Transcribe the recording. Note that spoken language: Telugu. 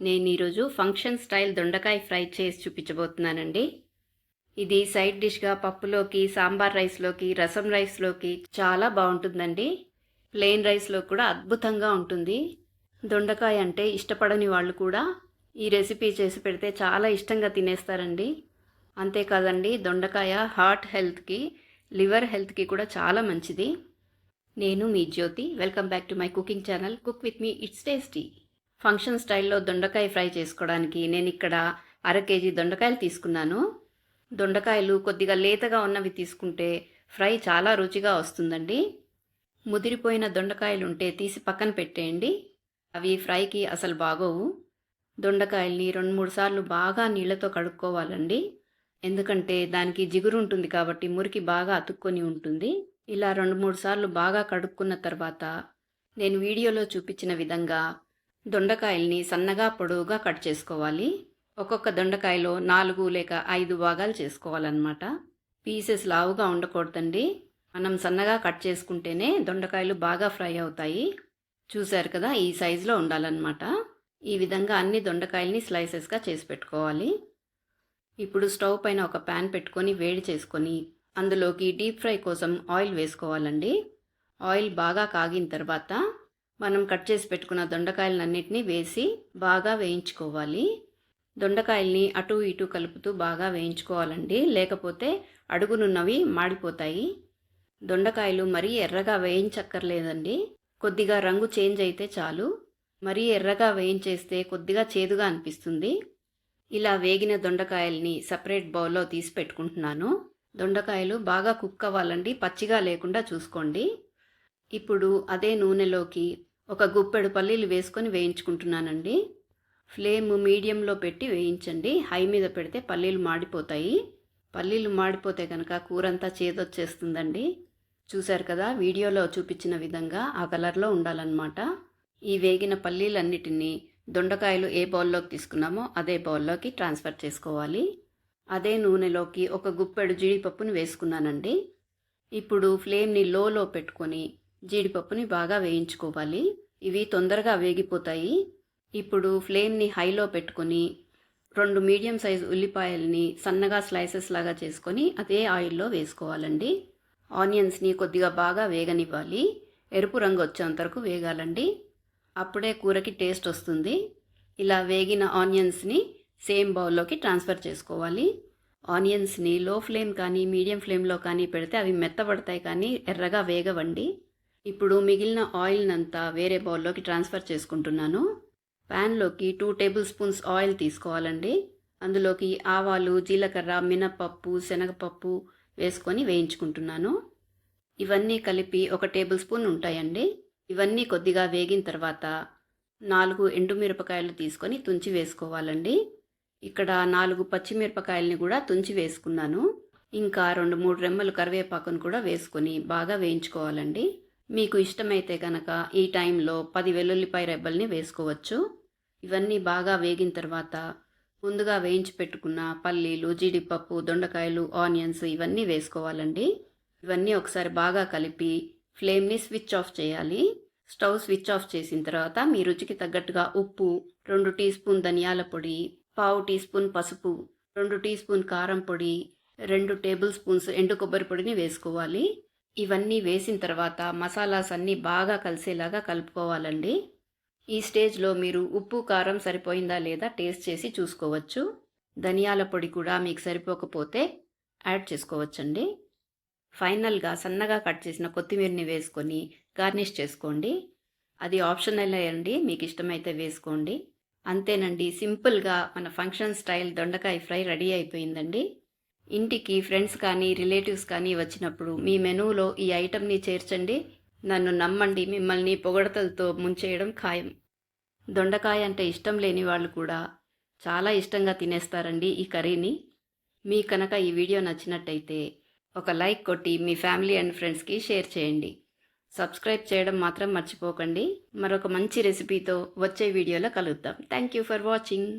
నేను ఈరోజు ఫంక్షన్ స్టైల్ దొండకాయ ఫ్రై చేసి చూపించబోతున్నానండి. ఇది సైడ్ డిష్గా పప్పులోకి సాంబార్ రైస్లోకి రసం రైస్లోకి చాలా బాగుంటుందండి. ప్లెయిన్ రైస్లో కూడా అద్భుతంగా ఉంటుంది. దొండకాయ అంటే ఇష్టపడని వాళ్ళు కూడా ఈ రెసిపీ చేసి పెడితే చాలా ఇష్టంగా తినేస్తారండి. అంతేకాదండి దొండకాయ హార్ట్ హెల్త్కి లివర్ హెల్త్కి కూడా చాలా మంచిది. నేను మీ Jyothi welcome back to my cooking channel cook with me it's tasty. Function స్టైల్లో దొండకాయ ఫ్రై చేసుకోవడానికి నేను ఇక్కడ అర కేజీ దొండకాయలు తీసుకున్నాను. దొండకాయలు కొద్దిగా లేతగా ఉన్నవి తీసుకుంటే ఫ్రై చాలా రుచిగా వస్తుందండి. ముదిరిపోయిన దొండకాయలు ఉంటే తీసి పక్కన పెట్టేయండి. అవి ఫ్రైకి అసలు బాగోవు. దొండకాయల్ని రెండు మూడు సార్లు బాగా నీళ్ళతో కడుక్కోవాలండి. ఎందుకంటే దానికి జిగురు ఉంటుంది కాబట్టి మురికి బాగా అతుక్కొని ఉంటుంది. ఇలా రెండు మూడు సార్లు బాగా కడుక్కున్న తర్వాత నేను వీడియోలో చూపించిన విధంగా దొండకాయల్ని సన్నగా పొడవుగా కట్ చేసుకోవాలి. ఒక్కొక్క దొండకాయలో నాలుగు లేక ఐదు భాగాలు చేసుకోవాలన్నమాట. పీసెస్ లావుగా ఉండకూడదండి. మనం సన్నగా కట్ చేసుకుంటేనే దొండకాయలు బాగా ఫ్రై అవుతాయి. చూశారు కదా ఈ సైజులో ఉండాలన్నమాట. ఈ విధంగా అన్ని దొండకాయల్ని స్లైసెస్గా చేసి పెట్టుకోవాలి. ఇప్పుడు స్టవ్ పైన ఒక ప్యాన్ పెట్టుకొని వేడి చేసుకొని అందులోకి డీప్ ఫ్రై కోసం ఆయిల్ వేసుకోవాలండి. ఆయిల్ బాగా కాగిన తర్వాత మనం కట్ చేసి పెట్టుకున్న దొండకాయలన్నింటినీ వేసి బాగా వేయించుకోవాలి. దొండకాయల్ని అటు ఇటు కలుపుతూ బాగా వేయించుకోవాలండి. లేకపోతే అడుగునున్నవి మాడిపోతాయి. దొండకాయలు మరీ ఎర్రగా వేయించక్కర్లేదండి. కొద్దిగా రంగు చేంజ్ అయితే చాలు. మరీ ఎర్రగా వేయించేస్తే కొద్దిగా చేదుగా అనిపిస్తుంది. ఇలా వేగిన దొండకాయల్ని సపరేట్ బౌల్లో తీసి పెట్టుకుంటున్నాను. దొండకాయలు బాగా కుక్ అవ్వాలండి. పచ్చిగా లేకుండా చూసుకోండి. ఇప్పుడు అదే నూనెలోకి ఒక గుప్పెడు పల్లీలు వేసుకొని వేయించుకుంటున్నానండి. ఫ్లేమ్ మీడియంలో పెట్టి వేయించండి. హై మీద పెడితే పల్లీలు మాడిపోతాయి. పల్లీలు మాడిపోతే కనుక కూర అంతా చేదొచ్చేస్తుందండి. చూశారు కదా వీడియోలో చూపించిన విధంగా ఆ కలర్లో ఉండాలన్నమాట. ఈ వేగిన పల్లీలన్నిటినీ దొండకాయలు ఏ బౌల్లోకి తీసుకున్నామో అదే బౌల్లోకి ట్రాన్స్ఫర్ చేసుకోవాలి. అదే నూనెలోకి ఒక గుప్పెడు జీడిపప్పుని వేసుకున్నానండి. ఇప్పుడు ఫ్లేమ్ని లోలో పెట్టుకొని జీడిపప్పుని బాగా వేయించుకోవాలి. ఇవి తొందరగా వేగిపోతాయి. ఇప్పుడు ఫ్లేమ్ని హైలో పెట్టుకొని రెండు మీడియం సైజ్ ఉల్లిపాయల్ని సన్నగా స్లైసెస్ లాగా చేసుకొని అదే ఆయిల్లో వేసుకోవాలండి. ఆనియన్స్ని కొద్దిగా బాగా వేగనివ్వాలి. ఎరుపు రంగు వచ్చేంత వరకు వేగాలండి. అప్పుడే కూరకి టేస్ట్ వస్తుంది. ఇలా వేగిన ఆనియన్స్ని సేమ్ బౌల్లోకి ట్రాన్స్ఫర్ చేసుకోవాలి. ఆనియన్స్ని లో ఫ్లేమ్ కానీ మీడియం ఫ్లేమ్లో కానీ పెడితే అవి మెత్తబడతాయి కానీ ఎర్రగా వేగవండి. ఇప్పుడు మిగిలిన ఆయిల్నంతా వేరే బౌల్లోకి ట్రాన్స్ఫర్ చేసుకుంటున్నాను. ప్యాన్లోకి టూ టేబుల్ స్పూన్స్ ఆయిల్ తీసుకోవాలండి. అందులోకి ఆవాలు జీలకర్ర మినపప్పు శనగపప్పు వేసుకొని వేయించుకుంటున్నాను. ఇవన్నీ కలిపి ఒక టేబుల్ స్పూన్ ఉంటాయండి. ఇవన్నీ కొద్దిగా వేగిన తర్వాత నాలుగు ఎండుమిరపకాయలు తీసుకొని తుంచి వేసుకోవాలండి. ఇక్కడ నాలుగు పచ్చిమిరపకాయలని కూడా తుంచి వేసుకున్నాను. ఇంకా రెండు మూడు రెమ్మలు కరివేపాకును కూడా వేసుకొని బాగా వేయించుకోవాలండి. మీకు ఇష్టమైతే కనుక ఈ టైంలో పది వెల్లుల్లిపాయ రెబ్బల్ని వేసుకోవచ్చు. ఇవన్నీ బాగా వేగిన తర్వాత ముందుగా వేయించి పెట్టుకున్న పల్లీలు జీడిపప్పు దొండకాయలు ఆనియన్స్ ఇవన్నీ వేసుకోవాలండి. ఇవన్నీ ఒకసారి బాగా కలిపి ఫ్లేమ్ని స్విచ్ ఆఫ్ చేయాలి. స్టవ్ స్విచ్ ఆఫ్ చేసిన తర్వాత మీ రుచికి తగ్గట్టుగా ఉప్పు రెండు టీ స్పూన్ ధనియాల పొడి పావు టీ స్పూన్ పసుపు రెండు టీ స్పూన్ కారం పొడి రెండు టేబుల్ స్పూన్స్ ఎండు కొబ్బరి పొడిని వేసుకోవాలి. ఇవన్నీ వేసిన తర్వాత మసాలాస్ అన్నీ బాగా కలిసేలాగా కలుపుకోవాలండి. ఈ స్టేజ్లో మీరు ఉప్పు కారం సరిపోయిందా లేదా టేస్ట్ చేసి చూసుకోవచ్చు. ధనియాల పొడి కూడా మీకు సరిపోకపోతే యాడ్ చేసుకోవచ్చండి. ఫైనల్గా సన్నగా కట్ చేసిన కొత్తిమీరని వేసుకొని గార్నిష్ చేసుకోండి. అది ఆప్షనల్ అండి మీకు ఇష్టమైతే వేసుకోండి. అంతేనండి సింపుల్గా మన ఫంక్షన్ స్టైల్ దొండకాయ ఫ్రై రెడీ అయిపోయిందండి. ఇంటికి ఫ్రెండ్స్ కానీ రిలేటివ్స్ కానీ వచ్చినప్పుడు మీ మెనూలో ఈ ఐటెంని చేర్చండి. నన్ను నమ్మండి మిమ్మల్ని పొగడతలతో ముంచేయడం ఖాయం. దొండకాయ అంటే ఇష్టం లేని వాళ్ళు కూడా చాలా ఇష్టంగా తినేస్తారండి ఈ కర్రీని. మీ కనుక ఈ వీడియో నచ్చినట్టయితే ఒక లైక్ కొట్టి మీ ఫ్యామిలీ అండ్ ఫ్రెండ్స్కి షేర్ చేయండి. సబ్స్క్రైబ్ చేయడం మాత్రం మర్చిపోకండి. మరొక మంచి రెసిపీతో వచ్చే వీడియోలో కలుద్దాం. Thank you for watching.